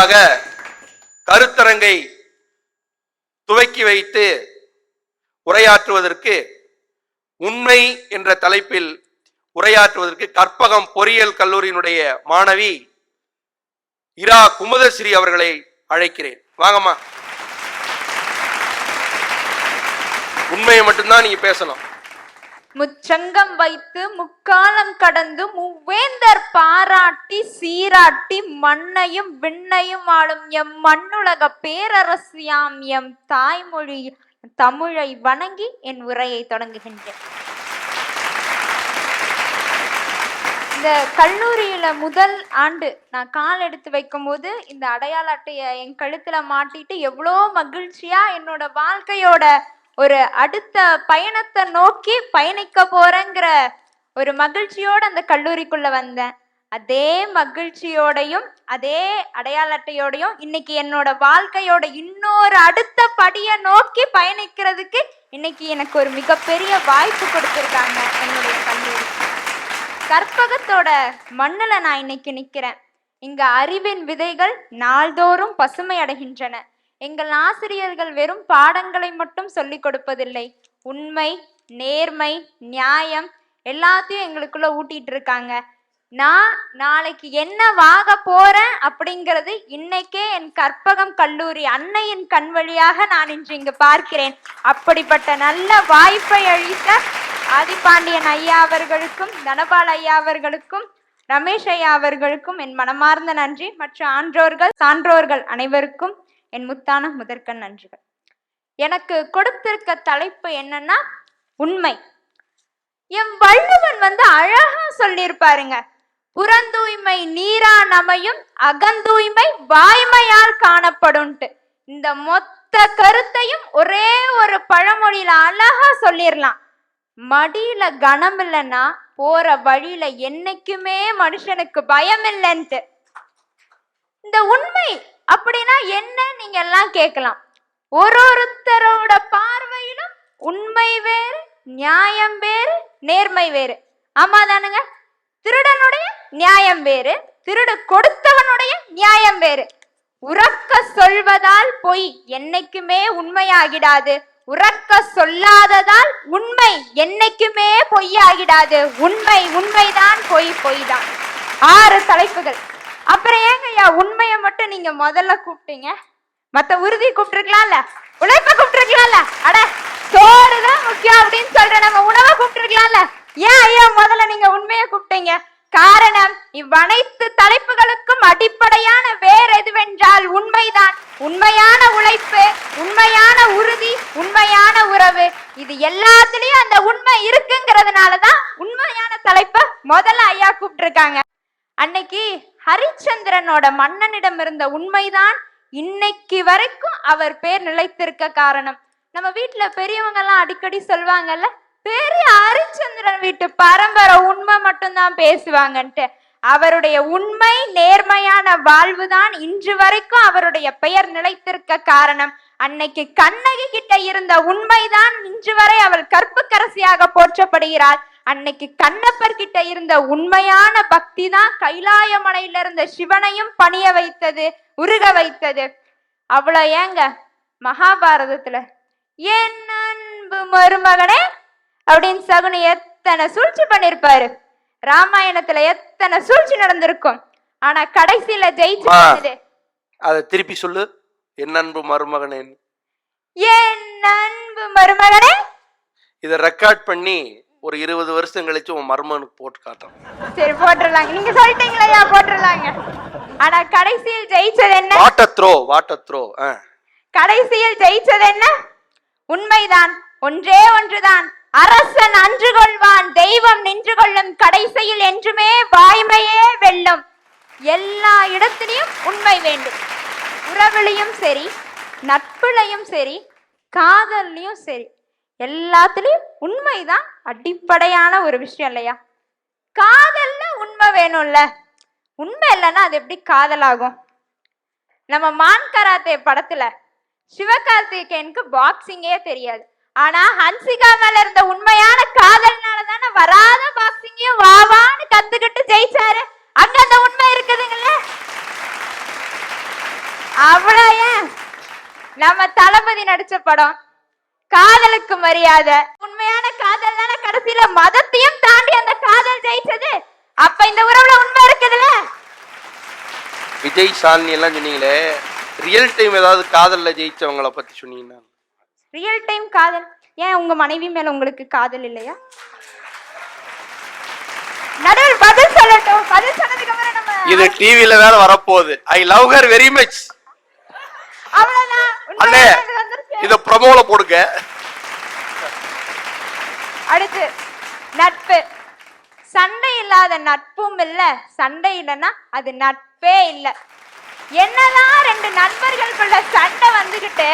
முதலாவதாக கருத்தரங்கை துவக்கி வைத்து உரையாற்றுவதற்கு உண்மை என்ற தலைப்பில் உரையாற்றுவதற்கு கற்பகம் பொறியியல் கல்லூரியினுடைய மாணவி இரா குமுதஸ்ரீ அவர்களை அழைக்கிறேன். வாங்கம்மா. உண்மையை மட்டும்தான் நீங்க பேசணும். முச்சங்கம் வைத்து முக்காலம் கடந்து மூவேந்தர் பாராட்டி சீராட்டி மண்ணையும் விண்ணையும் ஆளும் எம் மண்ணுலக பேரரசியாம் எம் தாய்மொழி தமிழை வணங்கி என் உரையை தொடங்குகின்றேன். இந்த கல்லூரியில முதல் ஆண்டு நான் கால் எடுத்து வைக்கும்போது இந்த அடையாள அட்டையை என் கழுத்துல மாட்டிட்டு எவ்வளோ மகிழ்ச்சியா என்னோட வாழ்க்கையோட ஒரு அடுத்த பயணத்தை நோக்கி பயணிக்க போறேங்கிற ஒரு மகிழ்ச்சியோட அந்த கல்லூரிக்குள்ள வந்தேன். அதே மகிழ்ச்சியோடையும் அதே அடையாள அட்டையோடையும் இன்னைக்கு என்னோட வாழ்க்கையோட இன்னொரு அடுத்த படியை நோக்கி பயணிக்கிறதுக்கு இன்னைக்கு எனக்கு ஒரு மிகப்பெரிய வாய்ப்பு கொடுத்துருக்காங்க என்னுடைய கல்லூரி. கற்பகத்தோட மண்ணில் நான் இன்னைக்கு நிற்கிறேன் இங்க அறிவின் விதைகள் நாள்தோறும் பசுமை அடைகின்றன. எங்கள் ஆசிரியர்கள் வெறும் பாடங்களை மட்டும் சொல்லிக் கொடுப்பதில்லை. உண்மை நேர்மை நியாயம் எல்லாத்தையும் எங்களுக்குள்ள ஊட்டிட்டு இருக்காங்க. நான் நாளைக்கு என்ன வாக போறேன் அப்படிங்கிறது இன்னைக்கே என் கற்பகம் கல்லூரி அன்னையின் கண் வழியாக நான் இன்று இங்கு பார்க்கிறேன். அப்படிப்பட்ட நல்ல வாய்ப்பை அளித்த ஆதிபாண்டியன் ஐயா அவர்களுக்கும் தனபால் ஐயா அவர்களுக்கும் ரமேஷ் ஐயா அவர்களுக்கும் என் மனமார்ந்த நன்றி. மற்ற ஆன்றோர்கள் சான்றோர்கள் அனைவருக்கும் என் முத்தான முதற்கண் நன்றிகள். எனக்கு கொடுத்திருக்க தலைப்பு என்னன்னா உண்மை. என் வள்ளுவன் வந்து அழகா சொல்லியிருப்பாருங்க புறந்தூய்மை நீரா நமையும் அகந்தூய்மை வாய்மையால் காணப்படும்ட்டு. இந்த மொத்த கருத்தையும் ஒரே ஒரு பழமொழியில அழகா சொல்லிடலாம் மடியில கனம் இல்லைன்னா போற வழியில என்னைக்குமே மனுஷனுக்கு பயம் இல்லைன்ட்டு இந்த உண்மை அப்படின்னா என்ன நீங்க எல்லாம் கேட்கலாம்? ஒரு ஒருத்தரோட பார்வையிலும் உண்மை வேறு நியாயம் வேறு நேர்மை வேறு. ஆமா தானுங்க திருடனுடைய நியாயம் வேறு திருடு கொடுத்தவனுடைய நியாயம் வேறு. உறக்க சொல்வதால் பொய் என்னைக்குமே உண்மையாகிடாது. உறக்க சொல்லாததால் உண்மை என்னைக்குமே பொய்யாகிடாது. உண்மை உண்மைதான் பொய் பொய்தான். ஆறு தலைப்புகள். அப்புறம் ஏங்க ஐயா உண்மையை மட்டும் நீங்க முதல்ல கூப்பிட்டீங்க. மத்த உறுதி கூப்பிட்டுருக்கலாம்ல? உழைப்ப கூப்பிட்டுருக்கலாம்ல? அட சோறுதான் முக்கியம் அப்படின்னு சொல்ற நம்ம உணவை கூப்பிட்டுருக்கலாம்ல? ஏன் ஐயா முதல்ல நீங்க உண்மையை கூப்பிட்டீங்க? காரணம் இவ்வனைத்து தலைப்புகளுக்கும் அடிப்படையான வேற எதுவென்றால் உண்மைதான். உண்மையான உழைப்பு உண்மையான உறுதி உண்மையான உறவு. இது எல்லாத்துலயும் அந்த உண்மை இருக்குங்கிறதுனால தான் உண்மையான தலைப்பை முதல்ல ஐயா கூப்பிட்டுருக்காங்க. அன்னைக்கு ஹரிச்சந்திரனோட மன்னனிடம் இருந்த உண்மைதான் இன்னைக்கு வரைக்கும் அவர் பேர் நிலைத்திருக்க காரணம். நம்ம வீட்டுல பெரியவங்க எல்லாம் அடிக்கடி சொல்வாங்கல்ல பெரிய ஹரிச்சந்திரன் வீட்டு பரம்பரை உண்மை மட்டும்தான் பேசுவாங்கன்ட்டு. அவருடைய உண்மை நேர்மையான வாழ்வுதான் இன்று வரைக்கும் அவருடைய பெயர் நிலைத்திருக்க காரணம். அன்னைக்கு கண்ணகி கிட்ட இருந்த உண்மைதான் இன்று வரை அவள் கற்புக்கரசியாக போற்றப்படுகிறாள். அன்னைக்கு கண்ணப்பர் கிட்ட இருந்த உண்மையான பக்தி தான் கைலாய மலையில இருந்த சிவனையும் பணிய வைத்தது உருக வைத்தது. அவ்வளோ ஏங்க மகாபாரதத்துல? என் அன்பு மருமகனே அப்படின்னு சகுனி எத்தனை சூழ்ச்சி பண்ணிருப்பாரு. ராமாயணத்துல எத்தனை சூழ்ச்சி நடந்திருக்கும். ஆனா கடைசியில ஜெயிச்சு அதை திருப்பி சொல்லு. என் அன்பு மருமகனேன் என் அன்பு மருமகனே இதை ரெக்கார்ட் பண்ணி ஒரு இருபது வருஷம் கழிச்சு உன் மருமகனுக்கு போட்டு காட்டுறேன். சரி போட்டுடலாங்க நீங்க சொல்லிட்டீங்களா போட்டுடலாங்க ஆனா கடைசியில் ஜெயிச்சது என்ன? வாட்டர் த்ரோ வாட்டர் த்ரோ கடைசியில் ஜெயிச்சது என்ன? உண்மைதான். ஒன்றே ஒன்றுதான். அரசன் அன்று கொள்வான் தெய்வம் நின்று கொள்ளும் கடைசியில் என்றுமே வாய்மையே வெல்லும். எல்லா இடத்திலையும் உண்மை வேண்டும். உறவுலையும் சரி நட்புலையும் சரி காதல்லையும் சரி எல்லாத்துலேயும் உண்மைதான் அடிப்படையான ஒரு விஷயம் இல்லையா? காதல்ல உண்மை வேணும்ல. உண்மை இல்லைன்னா அது எப்படி காதலாகும்? நம்ம மான் கராத்தே படத்துல சிவகார்த்திகேயனுக்கு பாக்ஸிங்கே தெரியாது. ஆனா ஹன்சிகா மேல இருந்த உண்மையான காதல்னால தானே வராத பாக்ஸிங்கையும் வாவான்னு கத்துக்கிட்டு ஜெயிச்சாரு. அங்க அந்த உண்மை இருக்குதுங்கல்ல அவ்வளோ ஏன்? நம்ம தளபதி நடிச்ச படம் காதலுக்கு மரியாதை. உண்மையான காதல் தானே? கடைசியில மதத்தையும் தாண்டி அந்த காதல் ஜெயிச்சது. அப்ப இந்த உறவுல உண்மை இருக்குதுல்ல? விஜய் சாலினி எல்லாம் சொன்னீங்களே ரியல் டைம் ஏதாவது காதல்ல ஜெயிச்சவங்கள பத்தி சொன்னீங்கன்னா. ரியல் டைம் காதல்? ஏன் உங்க மனைவி மேல உங்களுக்கு காதல் இல்லையா? நடுவில் பதில் சொல்லட்டும். பதில் சொன்னதுக்கு அப்புறம் நம்ம இது டிவில வேற வரப்போகுது. I love her very much அவ்வளவுதான். அண்ணே இத பிரமோல போடுங்க. அடுத்து நட்பு. சண்டை இல்லாத நட்பும் இல்ல. சண்டை இல்லைன்னா அது நட்பே இல்ல. என்னதான் ரெண்டு நண்பர்களுக்குள்ள சண்டை வந்துகிட்டு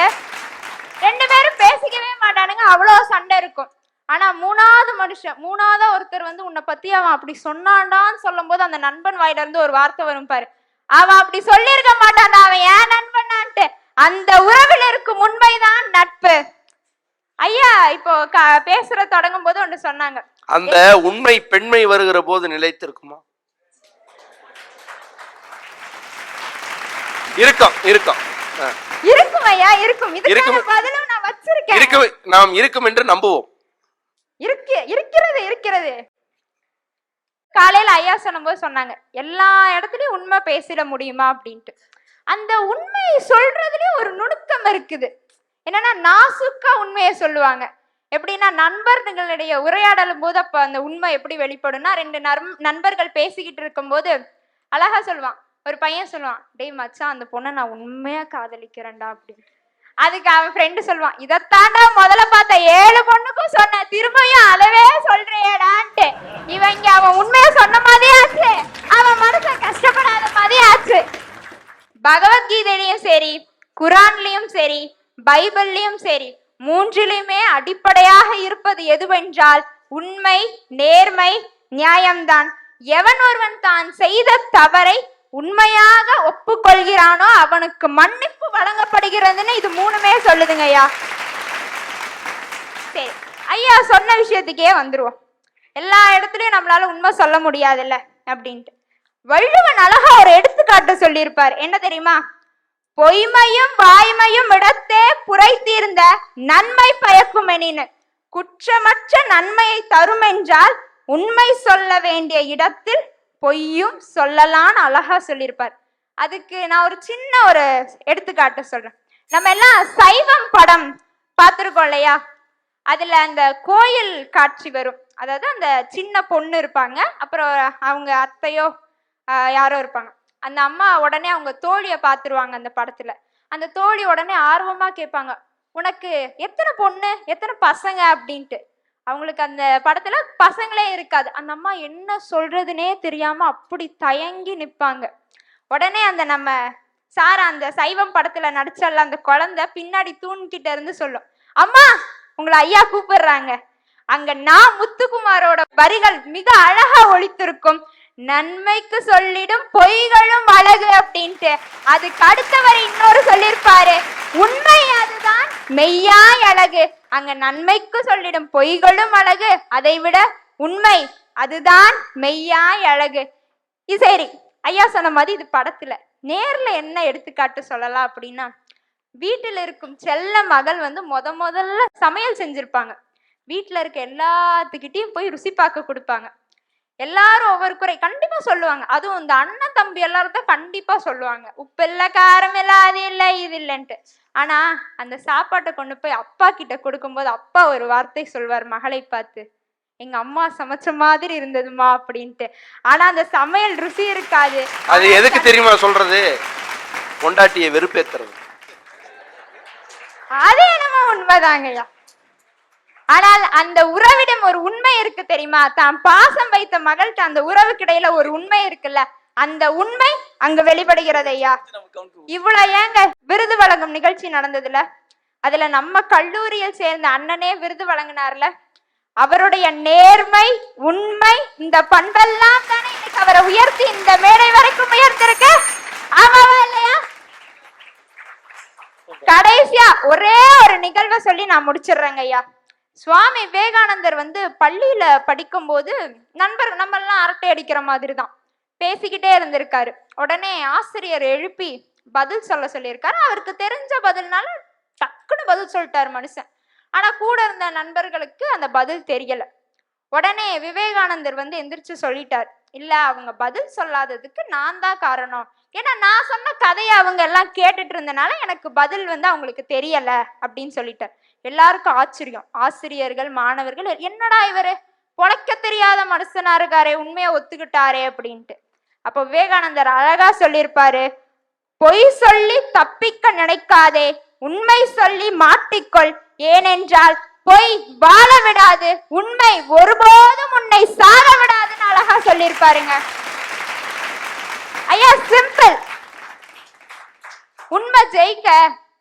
ரெண்டு பேரும் பேசிக்கவே மாட்டானுங்க. அவ்வளோ சண்டை இருக்கும். ஆனா மூணாவது மனுஷன் மூணாவதா ஒருத்தர் வந்து உன்னை பத்தி அவன் அப்படி சொன்னான்டான்னு சொல்லும் போது அந்த நண்பன் வாயில இருந்து ஒரு வார்த்தை வரும் பாரு. அவன் அப்படி சொல்லியிருக்க மாட்டான் அவன் ஏன் நண்பனான்ட்டு அந்த உறவில் இருக்கும் உண்மைதான் நட்பு. ஐயா இப்போ பேசுற தொடங்கும் போது ஒன்று சொன்னாங்க. அந்த உண்மை பெண்மை வருகிற போது நிலைத்திருக்குமா? இருக்கும் இருக்கும். இருக்கும் ஐயா இருக்கும். இதுக்கான இருக்கும். பதிலும் நான் வச்சிருக்கேன். இருக்கும் நாம் இருக்கும் என்று நம்புவோம். இருக்கு இருக்கிறது இருக்கிறது. காலையில ஐயா சொன்னபோது சொன்னாங்க எல்லா இடத்துலயும் உண்மை பேசிட முடியுமா அப்படின்ட்டு. அந்த உண்மையை சொல்றதுலயும் ஒரு நுணுக்கம் இருக்குது. என்னன்னா நாசுக்கா உண்மையை சொல்லுவாங்க. எப்படின்னா நண்பர்களிடையே உரையாடலும் போது அப்ப அந்த உண்மை எப்படி வெளிப்படும்னா ரெண்டு நண்பர்கள் பேசிக்கிட்டு இருக்கும்போது அழகா சொல்லுவான். ஒரு பையன் சொல்லுவான் டேய் மச்சான் அந்த பொண்ணை நான் உண்மையா காதலிக்கிறேன்டா அப்படின்னு. அதுக்கு அவன் ஃப்ரெண்டு சொல்லுவான் இதைத்தாண்டா முதல்ல பார்த்த ஏழு பொண்ணுக்கும் சொன்ன திரும்பியும் அளவே சொல்றியேடான்ட்டு இவன் இங்க அவன் உண்மையை சொன்ன மாதிரி ஆச்சு அவன் மனச கஷ்டப்படாத மாதிரி ஆச்சு பகவத்கீதையிலயும் சரி குரான்லயும் சரி பைபிள்லயும் சரி மூன்றிலுமே அடிப்படையாக இருப்பது எதுவென்றால் உண்மை நேர்மை நியாயம்தான். எவன் ஒருவன் தான் செய்த தவறை உண்மையாக ஒப்புக்கொள்கிறானோ அவனுக்கு மன்னிப்பு வழங்கப்படுகிறதுன்னு இது மூணுமே சொல்லுதுங்க ஐயா சரி ஐயா சொன்ன விஷயத்துக்கே வந்துருவோம். எல்லா இடத்துலயும் நம்மளால உண்மை சொல்ல முடியாதுல்ல அப்படின்ட்டு. வள்ளுவன் அழகா ஒரு எடுத்துக்காட்டு சொல்லியிருப்பார். என்ன தெரியுமா? பொய்மையும் வாய்மையும் இடத்தே புரைத்தீர்ந்த நன்மை பயக்கும் குற்றமற்ற நன்மையை தரும் என்றால் உண்மை சொல்ல வேண்டிய இடத்தில் பொய்யும் சொல்லலாம்னு அழகா சொல்லியிருப்பார். அதுக்கு நான் ஒரு சின்ன ஒரு எடுத்துக்காட்டு சொல்றேன். நம்ம எல்லாம் சைவம் படம் பார்த்துருக்கோம் இல்லையா? அதுல அந்த கோயில் காட்சி வரும். அதாவது அந்த சின்ன பொண்ணு இருப்பாங்க. அப்புறம் அவங்க அத்தையோ யாரோ இருப்பாங்க. அந்த அம்மா உடனே அவங்க தோழியை பார்த்துருவாங்க அந்த படத்துல. அந்த தோழி உடனே ஆர்வமா கேட்பாங்க உனக்கு எத்தனை பொண்ணு? எத்தனை பசங்க? அப்படின்ட்டு. அவங்களுக்கு அந்த படத்துல பசங்களே இருக்காது. அந்த அம்மா என்ன சொல்றதுனே தெரியாம அப்படி தயங்கி நிற்பாங்க உடனே அந்த நம்ம சாரா அந்த சைவம் படத்துல நடிச்சல அந்த குழந்தை பின்னாடி தூண்கிட்ட இருந்து சொல்லும் அம்மா உங்களை ஐயா கூப்பிடுறாங்க. அங்க நான் முத்துக்குமாரோட வரிகள் மிக அழகா ஒழித்திருக்கும் நன்மைக்கு சொல்லிடும் பொய்களும் அழகு அப்படின்ட்டு. அதுக்கு அடுத்தவர் இன்னொரு சொல்லியிருப்பாரு. உண்மை அதுதான் மெய்யாய் அழகு. அங்க நன்மைக்கு சொல்லிடும் பொய்களும் அழகு. அதை விட உண்மை அதுதான் மெய்யாய் அழகு. இது சரி ஐயா சொன்ன மாதிரி இது படத்துல. நேர்ல என்ன எடுத்துக்காட்டு சொல்லலாம் அப்படின்னா வீட்டில் இருக்கும் செல்ல மகள் வந்து முத முதல்ல சமையல் செஞ்சிருப்பாங்க. வீட்டில் இருக்க எல்லாத்துக்கிட்டையும் போய் ருசி பார்க்க கொடுப்பாங்க. எல்லாரும் ஒவ்வொரு குறை கண்டிப்பா சொல்லுவாங்க. அதுவும் இந்த அண்ணன் தம்பி எல்லாரும் தான் கண்டிப்பா சொல்லுவாங்க. உப்பு இல்ல காரம் இல்ல அது இல்ல இது இல்லைன்ட்டு. ஆனா அந்த சாப்பாட்டை கொண்டு போய் அப்பா கிட்ட கொடுக்கும்போது அப்பா ஒரு வார்த்தை சொல்வார் மகளை பார்த்து எங்க அம்மா சமைச்ச மாதிரி இருந்ததுமா அப்படின்ட்டு. ஆனா அந்த சமையல் ருசி இருக்காது. அது எதுக்கு தெரியுமா சொல்றது? பொண்டாட்டியை வெறுப்பேத்துறது. அது என்னமோ உண்மைதாங்கய்யா. ஆனால் அந்த உறவிடம் ஒரு உண்மை இருக்கு தெரியுமா? தான் பாசம் வைத்த மகள்கிட்ட அந்த உறவுக்கு இடையில ஒரு உண்மை இருக்குல்ல? அந்த உண்மை அங்க வெளிப்படுகிறது ஐயா. இவ்வளவு ஏங்க விருது வழங்கும் நிகழ்ச்சி நடந்ததுல? அதுல நம்ம கல்லூரியில் சேர்ந்த அண்ணனே விருது வழங்கினார்ல? அவருடைய நேர்மை உண்மை இந்த பண்பெல்லாம் தானே இன்னைக்கு அவரை உயர்த்தி இந்த மேடை வரைக்கும் உயர்த்திருக்கு? ஆமாவா இல்லையா? கடைசியா ஒரே ஒரு நிகழ்வை சொல்லி நான் முடிச்சிடுறேங்க ஐயா. சுவாமி விவேகானந்தர் வந்து பள்ளியில படிக்கும்போது நண்பர் நம்ம எல்லாம் அரட்டை அடிக்கிற மாதிரி தான் பேசிக்கிட்டே இருந்திருக்காரு. உடனே ஆசிரியர் எழுப்பி பதில் சொல்ல சொல்லியிருக்காரு. அவருக்கு தெரிஞ்ச பதில்னால டக்குன்னு பதில் சொல்லிட்டாரு மனுஷன். ஆனா கூட இருந்த நண்பர்களுக்கு அந்த பதில் தெரியல. உடனே விவேகானந்தர் வந்து எந்திரிச்சு சொல்லிட்டார். இல்ல அவங்க பதில் சொல்லாததுக்கு நான் தான் காரணம். ஏன்னா நான் சொன்ன கதையை அவங்க எல்லாம் கேட்டுட்டு இருந்தனால எனக்கு பதில் வந்து அவங்களுக்கு தெரியல அப்படின்னு சொல்லிட்டார் எல்லாருக்கும் ஆச்சரியம். ஆசிரியர்கள் மாணவர்கள் என்னடா இவரு? பொழைக்க தெரியாத மனுஷனா இருக்காரே உண்மையை ஒத்துக்கிட்டாரே அப்படின்ட்டு. அப்போ விவேகானந்தர் அழகா சொல்லியிருப்பாரு பொய் சொல்லி தப்பிக்க நினைக்காதே உண்மை சொல்லி மாட்டிக்கொள். ஏனென்றால் பொய் வாழ விடாது உண்மை ஒருபோதும் உன்னை சாக விடாதுன்னு அழகா சொல்லியிருப்பாருங்க ஐயா சிம்பிள் உண்மை ஜெயிக்க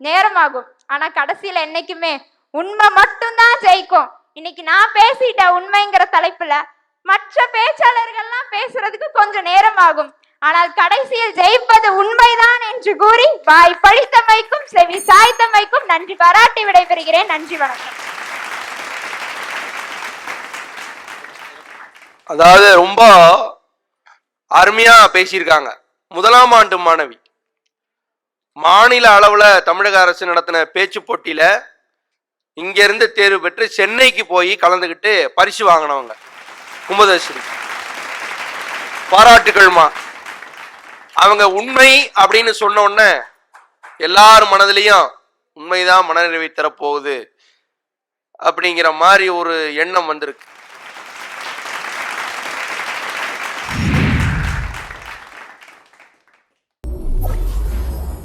நேரமாகும். ஆனா கடைசியில என்னைக்குமே உண்மை மட்டும்தான் ஜெயிக்கும். இன்னைக்கு நான் பேசிட்ட உண்மைங்கிற தலைப்புல மற்ற பேச்சாளர்கள்லாம் பேசுறதுக்கு கொஞ்சம் நேரம் ஆகும் ஆனால் கடைசியில் ஜெயிப்பது உண்மைதான் என்று கூறி வாய் பழித்தமைக்கும் செவி சாய்த்தமைக்கும் நன்றி பாராட்டி விடைபெறுகிறேன். நன்றி வணக்கம். அதாவது ரொம்ப அருமையா பேசியிருக்காங்க. முதலாம் ஆண்டு மாணவி. மாநில அளவில் தமிழக அரசு நடத்தின பேச்சு போட்டியில் இங்கேருந்து தேர்வு பெற்று சென்னைக்கு போய் கலந்துக்கிட்டு பரிசு வாங்கினவங்க. கும்பதேஸ்வரி பாராட்டுகள்மா அவங்க உண்மை அப்படின்னு சொன்ன உடனே எல்லார் மனதிலையும் உண்மைதான் மனநிறைவை தரப்போகுது அப்படிங்கிற மாதிரி ஒரு எண்ணம் வந்திருக்கு.